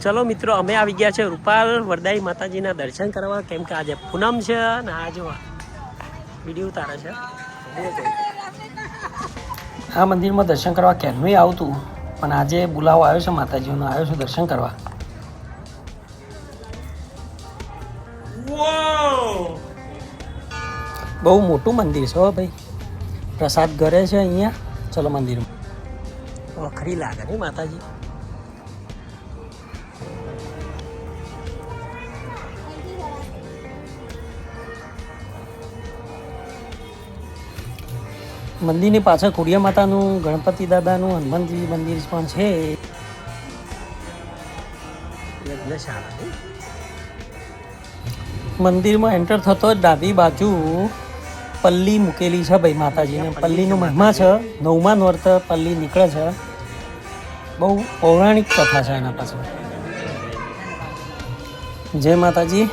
ચલો મિત્રો અમે આવી ગયા છે રૂપાલ વરદાઈ માતાજીના દર્શન કરવા. કેમ કે આજે પૂનમ છે અને આ જો વીડિયો ઉતારે છે. આ મંદિરમાં દર્શન કરવા ક્યારનું આવતું પણ આજે બોલાવો આવ્યો છે માતાજીનો આવ્યો છું દર્શન કરવા. બહુ મોટું મંદિર છે હો ભાઈ. પ્રસાદ ઘરે છે અહીંયા. ચલો મંદિરમાં. વખરી લાગે નહીં માતાજી. મંદિરની પાછળ ખોડિયા માતાનું ગણપતિ દાદાનું હનુમાનજી મંદિર પણ છે. મંદિરમાં એન્ટર થતો જ ડાબી બાજુ પલ્લી મૂકેલી છે ભાઈ માતાજીને. પલ્લીનો મહિમા છે. નવમા નોર્ત પલ્લી નીકળે છે. બહુ પૌરાણિક કથા છે એના પાછળ. જય માતાજી.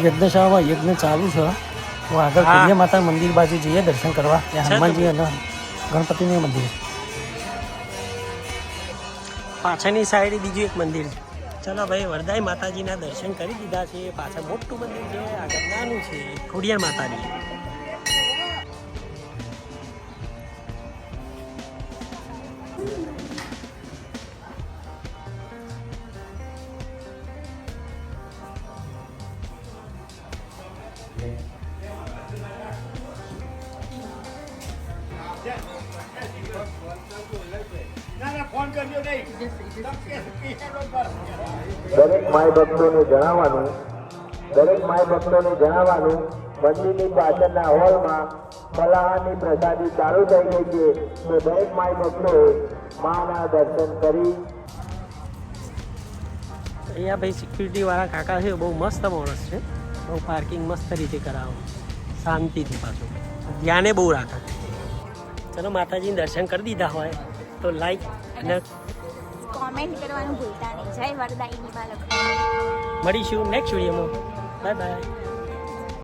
યજ્ઞશાળામાં યજ્ઞ ચાલુ છે. તો આગળ ખોડિયા માતા મંદિર બાજુ જઈએ દર્શન કરવા. ત્યાં હનુમાનજી અને ગણપતિનું મંદિર. પાછળની સાઈડ બીજું એક મંદિર છે. ચલો ભાઈ વરદાઈ માતાજીના દર્શન કરી દીધા છે. પાછળ મોટું મંદિર છે આગળ નાનું છે ખોડિયાર માતાની દરેક માય ભક્તોને જણાવવાનું, દરેક માય ભક્તોને જણાવવાનું, મંદિરની પાછળના હોલમાં ફલાહારની પ્રસાદી ચાલુ થઈ ગઈ છે. તો દરેક માય ભક્તોએ માના દર્શન કરી. અહીંયા ભાઈ સિક્યુરિટી વાળા કાકા છે, બહુ મસ્ત માણસ છે. બહુ પાર્કિંગ મસ્ત રીતે કરાવો. શાંતિથી પાછું. ધ્યાને બહુ રાખો. ચલો માતાજીને દર્શન કરી દીધા હોય તો લાઈક અને કોમેન્ટ કરવાનું ભૂલતા નહીં. જય વરદાયની બાળક. મળીશું નેક્સ્ટ વિડીયોમાં બાય બાય